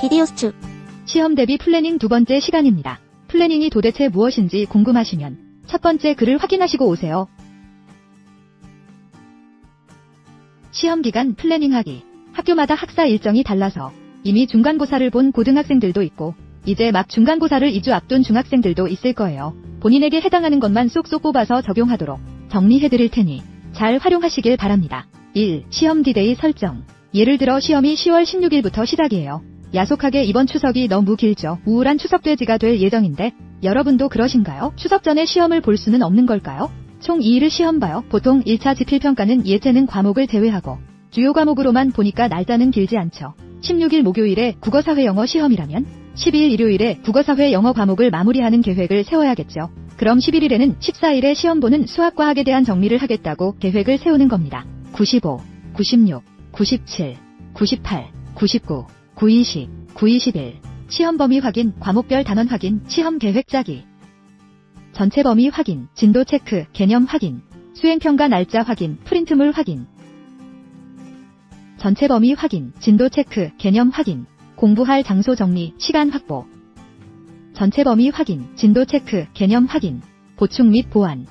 비디오 스튜. 시험 대비 플래닝 두 번째 시간입니다. 플래닝이 도대체 무엇인지 궁금하시면 첫 번째 글을 확인하시고 오세요. 시험 기간 플래닝하기. 학교마다 학사 일정이 달라서 이미 중간고사를 본 고등학생들도 있고 이제 막 중간고사를 2주 앞둔 중학생들도 있을 거예요. 본인에게 해당하는 것만 쏙쏙 뽑아서 적용하도록 정리해드릴 테니 잘 활용하시길 바랍니다. 1. 시험 디데이 설정. 예를 들어 시험이 10월 16일부터 시작이에요. 야속하게 이번 추석이 너무 길죠. 우울한 추석 돼지가 될 예정인데 여러분도 그러신가요? 추석 전에 시험을 볼 수는 없는 걸까요? 총 2일을 시험 봐요. 보통 1차 지필평가는 예체능 과목을 제외하고 주요 과목으로만 보니까 날짜는 길지 않죠. 16일 목요일에 국어사회 영어 시험이라면 12일 일요일에 국어사회 영어 과목을 마무리하는 계획을 세워야겠죠. 그럼 11일에는 14일에 시험 보는 수학과학에 대한 정리를 하겠다고 계획을 세우는 겁니다. 95, 96, 97, 98, 99, 920, 921 시험 범위 확인, 과목별 단원 확인, 시험 계획 짜기. 전체 범위 확인, 진도 체크, 개념 확인, 수행평가 날짜 확인, 프린트물 확인. 전체 범위 확인, 진도 체크, 개념 확인, 공부할 장소 정리, 시간 확보. 전체 범위 확인, 진도 체크, 개념 확인, 보충 및 보완.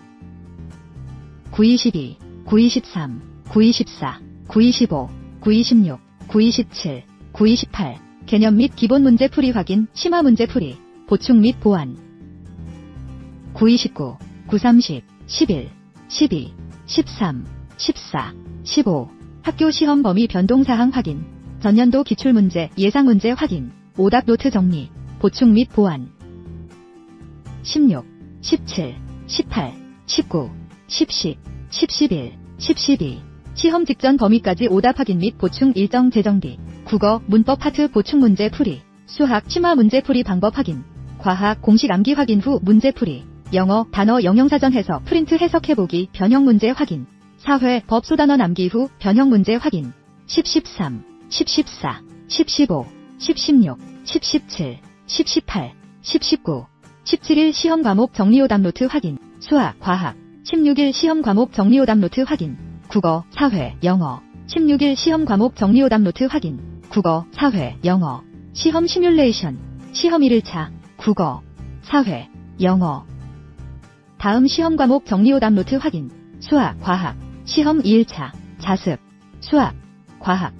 922, 923, 924, 925, 926, 927, 928 개념 및 기본 문제 풀이 확인, 심화 문제 풀이, 보충 및 보완. 929, 930, 11, 12, 13, 14, 15 학교 시험 범위 변동 사항 확인, 전년도 기출 문제, 예상 문제 확인, 오답 노트 정리, 보충 및 보완. 16, 17, 18, 19, 10, 10, 10, 11, 10, 12 시험 직전 범위까지 오답 확인 및 보충 일정 재정비 국어, 문법 파트 보충 문제 풀이, 수학, 심화 문제 풀이 방법 확인, 과학, 공식 암기 확인 후 문제 풀이, 영어, 단어 영영사전 해석 프린트 해석해보기 변형 문제 확인, 사회, 법 소단원 암기 후 변형 문제 확인, 10, 13, 10, 14, 10, 15, 10, 16, 10, 17, 10, 18, 10, 19, 17일 시험 과목 정리 오답 노트 확인, 수학, 과학, 16일 시험 과목 정리 오답 노트 확인, 국어, 사회, 영어, 16일 시험 과목 정리 오답 노트 확인, 국어, 사회, 영어, 시험 시뮬레이션, 시험 1일차, 국어, 사회, 영어. 다음 시험 과목 정리 오답 노트 확인, 수학, 과학, 시험 2일차, 자습, 수학, 과학.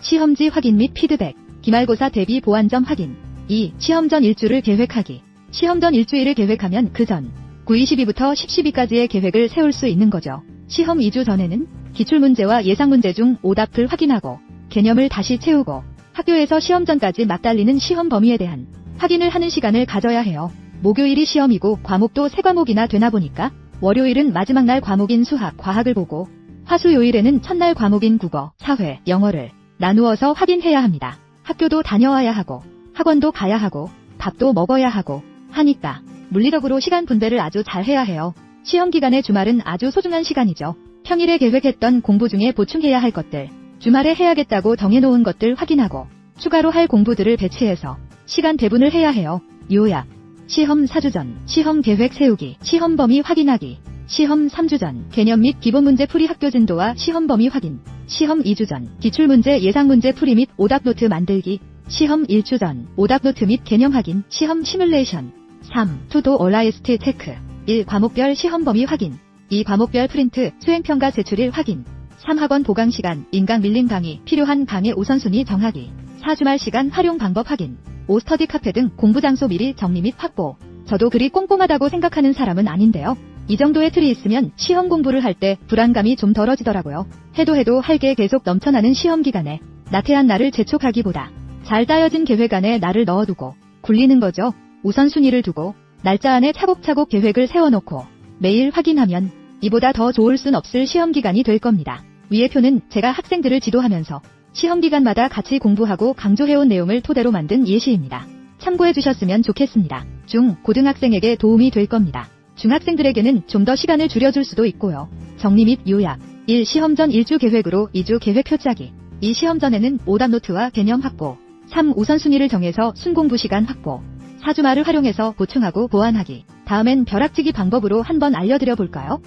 시험지 확인 및 피드백, 기말고사 대비 보완점 확인. 2. 시험 전 일주를 계획하기. 시험 전 일주일을 계획하면 그 전, 9.22부터 10.12까지의 계획을 세울 수 있는 거죠. 시험 2주 전에는 기출문제와 예상문제 중 오답을 확인하고 개념을 다시 채우고 학교에서 시험 전까지 맞달리는 시험 범위에 대한 확인을 하는 시간을 가져야 해요. 목요일이 시험이고 과목도 세 과목이나 되나 보니까 월요일은 마지막 날 과목인 수학, 과학을 보고 화수요일에는 첫날 과목인 국어, 사회, 영어를 나누어서 확인해야 합니다. 학교도 다녀와야 하고 학원도 가야 하고 밥도 먹어야 하고 하니까 물리적으로 시간 분배를 아주 잘 해야 해요. 시험 기간의 주말은 아주 소중한 시간이죠. 평일에 계획했던 공부 중에 보충해야 할 것들, 주말에 해야겠다고 정해놓은 것들 확인하고 추가로 할 공부들을 배치해서 시간 배분을 해야 해요. 요약. 시험 4주 전, 시험 계획 세우기, 시험 범위 확인하기, 시험 3주 전, 개념 및 기본 문제 풀이 학교 진도와 시험 범위 확인, 시험 2주 전, 기출 문제 예상 문제 풀이 및 오답 노트 만들기, 시험 1주 전, 오답 노트 및 개념 확인, 시험 시뮬레이션, 3. 투도 얼라이스트 체크 1. 과목별 시험 범위 확인 2. 과목별 프린트, 수행평가 제출일 확인 3. 학원 보강 시간, 인강 밀림 강의, 필요한 강의 우선순위 정하기 4. 주말 시간 활용 방법 확인 5. 스터디 카페 등 공부 장소 미리 정리 및 확보 저도 그리 꼼꼼하다고 생각하는 사람은 아닌데요. 이 정도의 틀이 있으면 시험 공부를 할 때 불안감이 좀 덜어지더라고요. 해도 해도 할 게 계속 넘쳐나는 시험 기간에 나태한 나를 재촉하기보다 잘 짜여진 계획 안에 나를 넣어두고 굴리는 거죠. 우선순위를 두고 날짜 안에 차곡차곡 계획을 세워놓고 매일 확인하면 이보다 더 좋을 순 없을 시험 기간이 될 겁니다. 위의 표는 제가 학생들을 지도하면서 시험 기간마다 같이 공부하고 강조해온 내용을 토대로 만든 예시입니다. 참고해 주셨으면 좋겠습니다. 중, 고등학생에게 도움이 될 겁니다. 중학생들에게는 좀 더 시간을 줄여줄 수도 있고요. 정리 및 요약 1. 시험 전 1주 계획으로 2주 계획표 짜기 2. 시험 전에는 오답 노트와 개념 확보 3. 우선순위를 정해서 순공부 시간 확보 4주말을 활용해서 보충하고 보완하기 다음엔 벼락치기 방법으로 한번 알려드려 볼까요?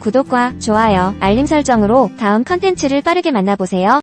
구독과 좋아요, 알림 설정으로 다음 컨텐츠를 빠르게 만나보세요.